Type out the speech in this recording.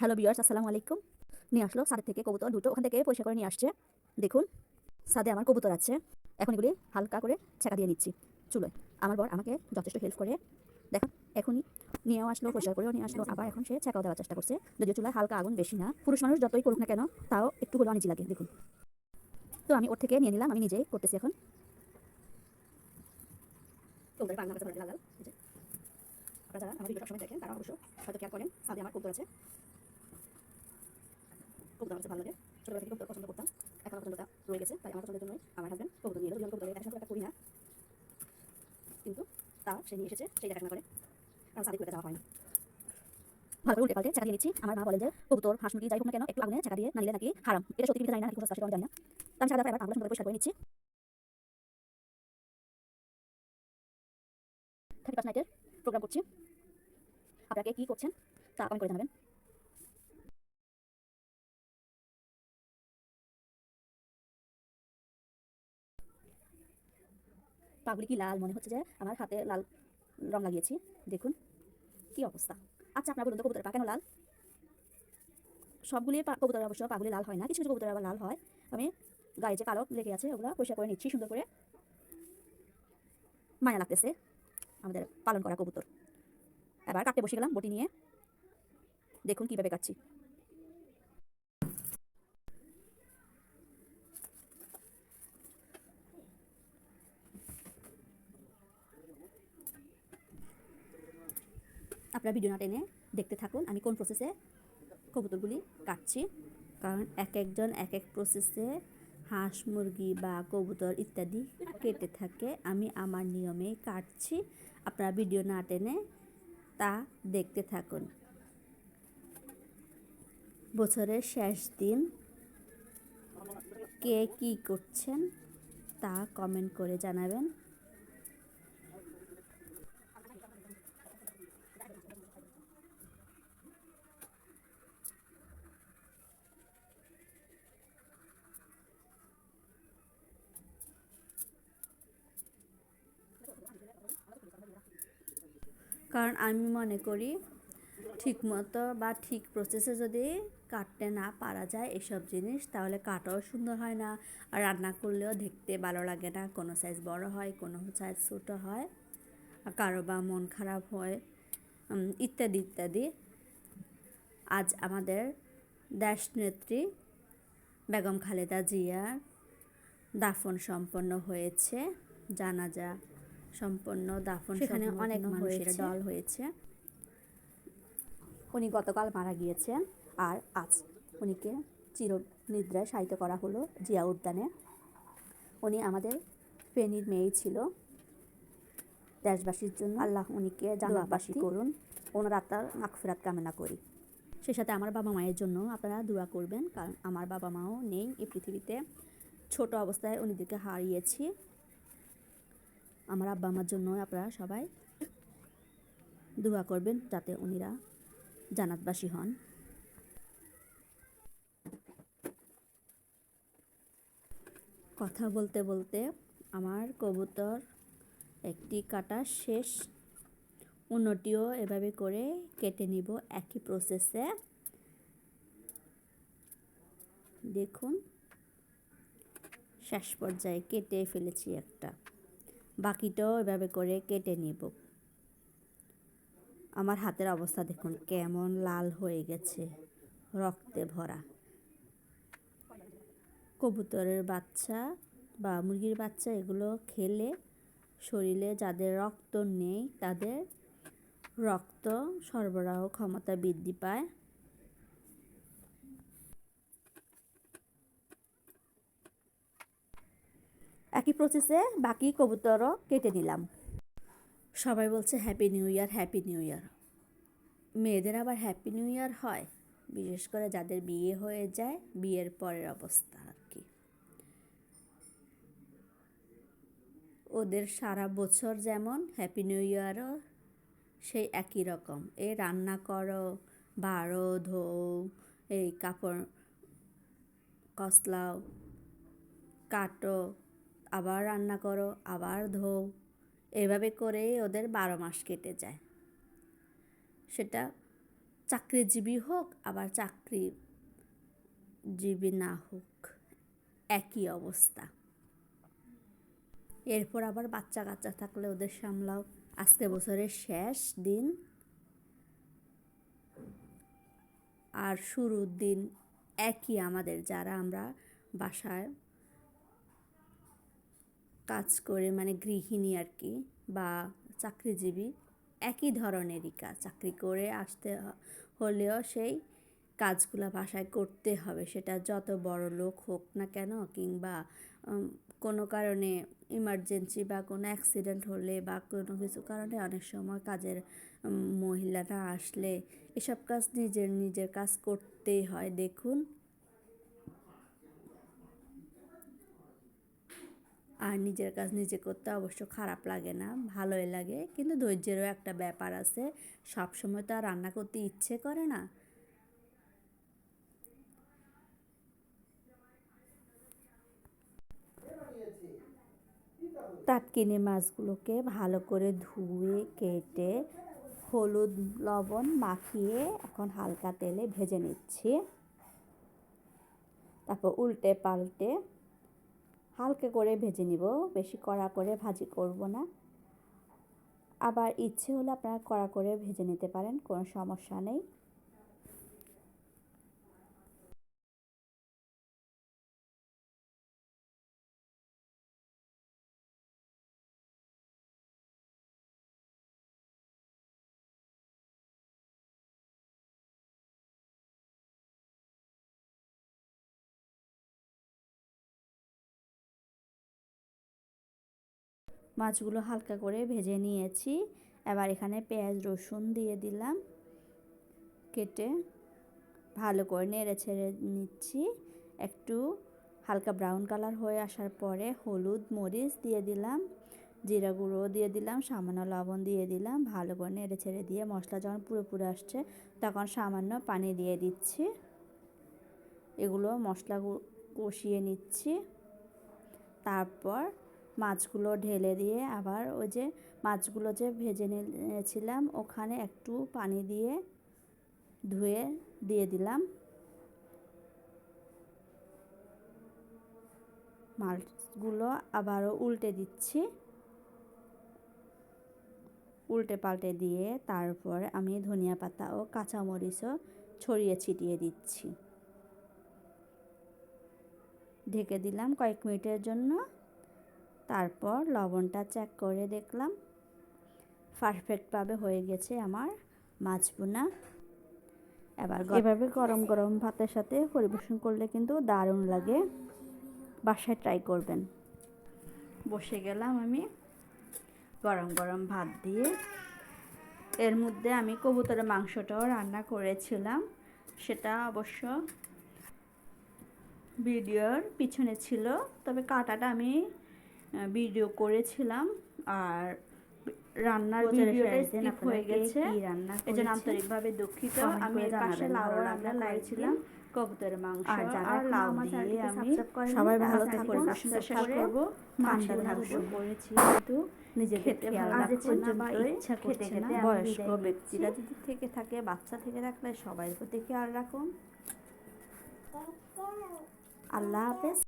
Hello বিয়ার্স আসসালামু আলাইকুম। নিয়ে আসলো সাদের থেকে কবুতর দুটো, ওখান থেকে পয়সা করে নিয়ে আসছে। দেখুন, সাদে আমার কবুতর আছে। এখন এগুলি হালকা করে ছেঁকা দিয়ে নিচ্ছি। চুলোয়। আমার বর আমাকে যথেষ্ট হেল্প করে। দেখা এখনই নিয়েও আসলো, পরিষ্কার করেও নিয়ে আসলো। আবার এখন সে ছেঁকাও দেওয়ার চেষ্টা করছে। যদিও চুলায় হালকা আগুন বেশি না, পুরুষ মানুষ যতই করুক না কেন, তাও একটু হলেও আনিজি লাগে। দেখুন। তো আমি ওর থেকে নিয়ে নিলাম, আমি নিজেই করতেছি এখন। আপনারা যারা আমার ভিডিওটা সময় দেখেন, তারা অবশ্য হয়তো করেন আমার কবুতর আছে। কবুতর আমার কাছে ভালো লাগে। ছোটবেলা থেকে কবুতর পছন্দ করতাম। এখন পছন্দটা রয়ে গেছে, তাই আমার পছন্দের জন্যই আমার হাজবেন্ড কবুতর নিয়ে এলো কবুতর দেখাশোনা একটা করি না। কিন্তু তা সে নিয়ে এসেছে, সেই দেখাশোনা করে। কারণ সাদে করে যাওয়া হয় না ভালো করে উল্টে পাল্টে চাকা দিয়ে নিচ্ছি। আমার মা বলেন যে, কবুতর, হাঁস মুরগি, যাই হোক না কেন, একটু আগুনে চাকা দিয়ে না নাকি হারাম। এটা সত্যি কি জানি না নাকি সেটা আমি জানি না। আমি দেওয়ার এবার আগুলো সুন্দর পরিষ্কার করে নিচ্ছি। থার্টি পাঁচ নাইটের প্রোগ্রাম করছি। আপনাকে কী করছেন তা কমেন্ট করে জানাবেন। পাগুলি কি লাল? মনে হচ্ছে যে আমার হাতে লাল রং লাগিয়েছি। দেখুন, কি অবস্থা। আচ্ছা আপনার বলুন তো, কবুতরের পা কেন লাল? সবগুলি কবুতরের অবশ্য পাগুলি লাল হয় না, কিছু কিছু কবুতরের আবার লাল হয়। আমি গায়ে যে কালো লেগে আছে, ওগুলো পরিষ্কার করে নিচ্ছি, সুন্দর করে। মায়া লাগতেছে আমাদের পালন করা কবুতর। এবার কাটতে বসে গেলাম, বটি নিয়ে। দেখুন, কীভাবে কাটছি। আপনারা ভিডিও না টেনে দেখতে থাকুন আমি কোন প্রসেসে কবুতরগুলি কাটছি। কারণ এক একজন এক এক প্রসেসে হাঁস, মুরগি বা কবুতর ইত্যাদি কেটে থাকে, আমি আমার নিয়মে কাটছি। আপনারা ভিডিও না টেনে তা দেখতে থাকুন। বছরের শেষ দিন কে কী করছেন তা কমেন্ট করে জানাবেন। কারণ আমি মনে করি ঠিক মতো বা ঠিক প্রসেসে যদি কাটতে না পারা যায় এসব জিনিস, তাহলে কাটাও সুন্দর হয় না। আর রান্না করলেও দেখতে ভালো লাগে না। কোনো সাইজ বড় হয়, কোনো সাইজ ছোটো হয়। কারও বা মন খারাপ হয় ইত্যাদি ইত্যাদি। আজ আমাদের দেশনেত্রী বেগম খালেদা জিয়ার দাফন সম্পন্ন হয়েছে। জানাজা সম্পন্ন দাফন সেখানে অনেক মানুষের দল হয়েছে। উনি গতকাল মারা গিয়েছেন আর আজ উনিকে চির নিদ্রায় শায়িত করা হলো জিয়া উদ্যানে। উনি আমাদের ফেনীর মেয়েই ছিল। দেশবাসীর জন্য আল্লাহ উনিকে জান্নাতবাসী করুন। ওনার আত্মার মাগফিরাত কামনা করি। সে সাথে আমার বাবা মায়ের জন্য আপনারা দোয়া করবেন কারণ আমার বাবা মাও নেই এই পৃথিবীতে। ছোট অবস্থায় উনিদেরকে হারিয়েছি। আমার আব্বা আমার জন্য আপনারা সবাই দোয়া করবেন যাতে উনিরা জানাতবাসী হন। কথা বলতে বলতে আমার কবুতর একটি কাটা শেষ। অন্যটিও এভাবে করে কেটে নিব একই প্রসেসে দেখুন, শেষ পর্যায়ে কেটে ফেলেছি একটা। বাকিটাও এভাবে করে কেটে নিব। আমার হাতের অবস্থা দেখুন, কেমন লাল হয়ে গেছে, রক্তে ভরা। কবুতরের বাচ্চা বা মুরগির বাচ্চা, এগুলো খেলে শরীরে যাদের রক্ত নেই, তাদের রক্ত সরবরাহ ক্ষমতা বৃদ্ধি পায়। একই প্রসেসে বাকি কবুতরও কেটে নিলাম। সবাই বলছে happy new year happy new year মেয়েদের আবার হ্যাপি নিউ ইয়ার হয়, বিশেষ করে যাদের বিয়ে হয়ে যায়, বিয়ের পরের অবস্থা আর কি। ওদের সারা বছর যেমন হ্যাপি নিউ ইয়ারও সেই একই রকম। এই রান্না করো বারো ধোও, এই কাপড় কসলাও, কাটো আবার রান্না করো, আবার ধোও। এভাবে করেই ওদের বারো মাস কেটে যায়। সেটা চাকরিজীবী হোক, আবার চাকরিজীবী না হোক, একই অবস্থা। এরপর আবার বাচ্চা কাচ্চা থাকলে ওদের সামলাও। আজকে বছরের শেষ দিন। আর শুরুর দিন একই আমাদের, যারা আমরা বাসায় কাজ করে মানে গৃহিণী আর কি বা চাকরিজীবী, একই ধরনেরই কাজ। চাকরি করে আসতে হলেও সেই কাজগুলো বাসায় করতে হবে। সেটা যত বড় লোক হোক না কেন কিংবা কোনো কারণে ইমার্জেন্সি বা কোনো অ্যাক্সিডেন্ট হলে বা কোনো কিছু কারণে অনেক সময় কাজের মহিলারা আসলে এসব কাজ নিজের নিজের কাজ করতেই হয়। দেখুন আর নিজের কাজ নিজে করতে অবশ্য খারাপ লাগে না, ভালোই লাগে। কিন্তু ধৈর্যেরও একটা ব্যাপার আছে, সব সময় তো আর রান্না করতে ইচ্ছে করে না। টাটকিনি মাছগুলোকে ভালো করে ধুয়ে, কেটে, হলুদ লবণ মাখিয়ে এখন হালকা তেলে ভেজে নিচ্ছি। তারপর উল্টে পাল্টে হালকা করে ভেজে নিব, বেশি কড়া করে ভাজি করব না। আবার ইচ্ছে হলে আপনারা কড়া করে ভেজে নিতে পারেন, কোনো সমস্যা নেই। মাছগুলো হালকা করে ভেজে নিয়েছি। এবার এখানে পেঁয়াজ, রসুন দিয়ে দিলাম। কেটে ভালো করে নেড়ে ছেড়ে নিচ্ছি। একটু হালকা ব্রাউন কালার হয়ে আসার পরে হলুদ, মরিচ দিয়ে দিলাম। জিরা গুঁড়ো দিয়ে দিলাম, সামান্য লবণ দিয়ে দিলাম। ভালো করে নেড়ে ছেড়ে দিয়ে মশলা যখন পুরোপুরি আসছে তখন সামান্য পানি দিয়ে দিচ্ছি। এগুলো মশলা কষিয়ে নিচ্ছি। তারপর মাছগুলো ঢেলে দিয়ে আবার ওই যে মাছগুলো যে ভেজে নিয়েছিলাম, ওখানে একটু পানি দিয়ে ধুয়ে দিয়ে দিলাম। মাছগুলো আবারও উল্টে দিচ্ছি। উল্টে পাল্টে দিয়ে তারপর আমি ধনিয়া পাতা ও কাঁচামরিচও ছড়িয়ে ছিটিয়ে দিচ্ছি। ঢেকে দিলাম কয়েক মিনিটের জন্য। তারপর লবণটা চেক করে দেখলাম। পারফেক্টভাবে হয়ে গেছে আমার মাছ বোনা এবার এভাবে গরম গরম ভাতের সাথে পরিবেশন করলে কিন্তু দারুণ লাগে। বাসায় ট্রাই করবেন। বসে গেলাম আমি গরম গরম ভাত দিয়ে। এর মধ্যে আমি কবুতরের মাংসটাও রান্না করেছিলাম। সেটা অবশ্য ভিডিওর পিছনে ছিল। তবে কাটাটা আমি ভিডিও করেছিলাম আর রান্নার ভিডিওটা স্কিপ হয়ে গেছে। এই জন্য আন্তরিকভাবে দুঃখিত। আমি এর পাশে লাউ রান্না করেছিলাম। কবুতরের মাংস আর যারা আর লাউ দিয়ে আমি সবাই ভালো থাকবেন করে করব মাংস পাশে থাকব থাকব। করেছি। কিন্তু নিজেদের খেতে খেয়াল বা ইচ্ছা করছে না বয়স্ক ব্যক্তিরা যদি থেকে থাকে বাচ্চা থেকে থাকলে সবাই প্রতি খেয়াল রাখুন। আল্লাহ হাফেজ।